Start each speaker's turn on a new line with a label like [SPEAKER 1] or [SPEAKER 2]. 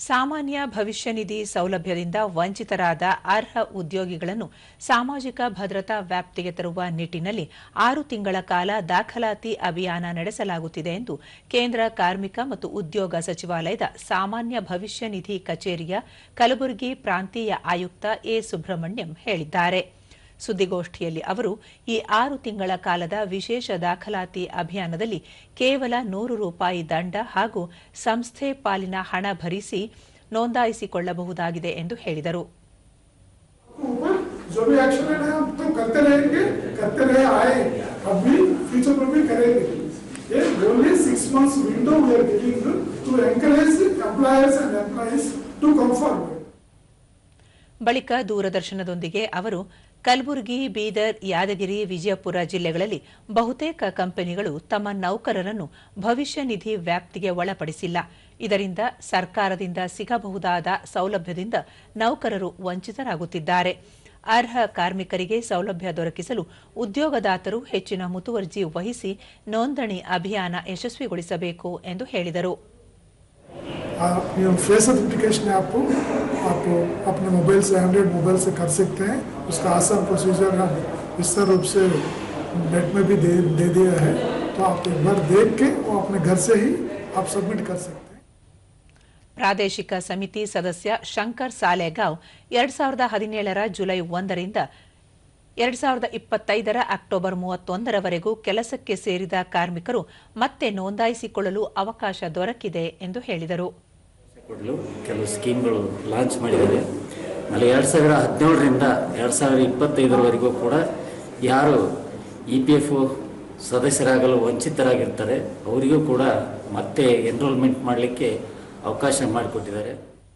[SPEAKER 1] ಸಾಮಾನ್ಯ ಭವಿಷ್ಯ ನಿಧಿ ಸೌಲಭ್ಯದಿಂದ ವಂಚಿತರಾದ ಅರ್ಹ ಉದ್ಯೋಗಿಗಳನ್ನು ಸಾಮಾಜಿಕ ಭದ್ರತಾ ವ್ಯಾಪ್ತಿಗೆ ತರುವ ನಿಟ್ಟಿನಲ್ಲಿ ಆರು ತಿಂಗಳ ಕಾಲ ದಾಖಲಾತಿ ಅಭಿಯಾನ ನಡೆಸಲಾಗುತ್ತಿದೆ ಎಂದು ಕೇಂದ್ರ ಕಾರ್ಮಿಕ ಮತ್ತು ಉದ್ಯೋಗ ಸಚಿವಾಲಯದ ಸಾಮಾನ್ಯ ಭವಿಷ್ಯ ನಿಧಿ ಕಚೇರಿಯ ಕಲಬುರಗಿ ಪ್ರಾಂತೀಯ ಆಯುಕ್ತ ಎ ಸುಬ್ರಹ್ಮಣ್ಯಂ ಹೇಳಿದ್ದಾರೆ. ಸುದ್ದಿಗೋಷ್ಠಿಯಲ್ಲಿ ಅವರು ಈ ಆರು ತಿಂಗಳ ಕಾಲದ ವಿಶೇಷ ದಾಖಲಾತಿ ಅಭಿಯಾನದಲ್ಲಿ ಕೇವಲ ನೂರು ರೂಪಾಯಿ ದಂಡ ಹಾಗೂ ಸಂಸ್ಥೆ ಪಾಲಿನ ಹಣ ಭರಿಸಿ ನೋಂದಾಯಿಸಿಕೊಳ್ಳಬಹುದಾಗಿದೆ ಎಂದು ಹೇಳಿದರು. ಬಳಿಕ ದೂರದರ್ಶನದೊಂದಿಗೆ ಅವರು ಕಲಬುರಗಿ, ಬೀದರ್, ಯಾದಗಿರಿ, ವಿಜಯಪುರ ಜಿಲ್ಲೆಗಳಲ್ಲಿ ಬಹುತೇಕ ಕಂಪನಿಗಳು ತಮ್ಮ ನೌಕರರನ್ನು ಭವಿಷ್ಯ ನಿಧಿ ವ್ಯಾಪ್ತಿಗೆ ಒಳಪಡಿಸಿಲ್ಲ. ಇದರಿಂದ ಸರ್ಕಾರದಿಂದ ಸಿಗಬಹುದಾದ ಸೌಲಭ್ಯದಿಂದ ನೌಕರರು ವಂಚಿತರಾಗುತ್ತಿದ್ದಾರೆ. ಅರ್ಹ ಕಾರ್ಮಿಕರಿಗೆ ಸೌಲಭ್ಯ ದೊರಕಿಸಲು ಉದ್ಯೋಗದಾತರು ಹೆಚ್ಚಿನ ಮುತುವರ್ಜಿ ವಹಿಸಿ ನೋಂದಣಿ ಅಭಿಯಾನ ಯಶಸ್ವಿಗೊಳಿಸಬೇಕು ಎಂದು ಹೇಳಿದರು.
[SPEAKER 2] आप ये फेस आइडेंटिफिकेशन ऐप को आप अपने मोबाइल से एंड्रॉइड मोबाइल से कर सकते हैं उसका आसान प्रोसीजर हम विस्तार रूप से नेट में भी दे दे दिया है तो आप एक बार देख के वो अपने घर से ही आप सबमिट कर सकते हैं
[SPEAKER 1] ಪ್ರಾದೇಶಿಕ ಸಮಿತಿ ಸದಸ್ಯ ಶಂಕರ್ ಸಾಲೆಗಾಂವ್ ಎರಡ್ ಸಾವಿರದ ಹದಿನೇಳರ ಜುಲೈ ಒಂದರಿಂದ ಎರಡ್ ಸಾವಿರದ ಇಪ್ಪತ್ತೈದರ ಅಕ್ಟೋಬರ್ ಮೂವತ್ತೊಂದರವರೆಗೂ ಕೆಲಸಕ್ಕೆ ಸೇರಿದ ಕಾರ್ಮಿಕರು ಮತ್ತೆ ನೋಂದಾಯಿಸಿಕೊಳ್ಳಲು ಅವಕಾಶ ದೊರಕಿದೆ ಎಂದು ಹೇಳಿದರು
[SPEAKER 3] ಕೊಡಲು. ಕೆಲವು ಸ್ಕೀಮ್ಗಳು ಲಾಂಚ್ ಮಾಡಿದ್ದಾರೆ. ಅಲ್ಲಿ ಎರಡು ಸಾವಿರ ಹದಿನೇಳರಿಂದ ಎರಡು ಸಾವಿರ ಇಪ್ಪತ್ತೈದರವರೆಗೂ ಕೂಡ ಯಾರು ಇ ಪಿ ಎಫ್ ಸದಸ್ಯರಾಗಲು ವಂಚಿತರಾಗಿರ್ತಾರೆ, ಅವರಿಗೂ ಕೂಡ ಮತ್ತೆ ಎನ್ರೋಲ್ಮೆಂಟ್ ಮಾಡಲಿಕ್ಕೆ ಅವಕಾಶ ಮಾಡಿಕೊಟ್ಟಿದ್ದಾರೆ.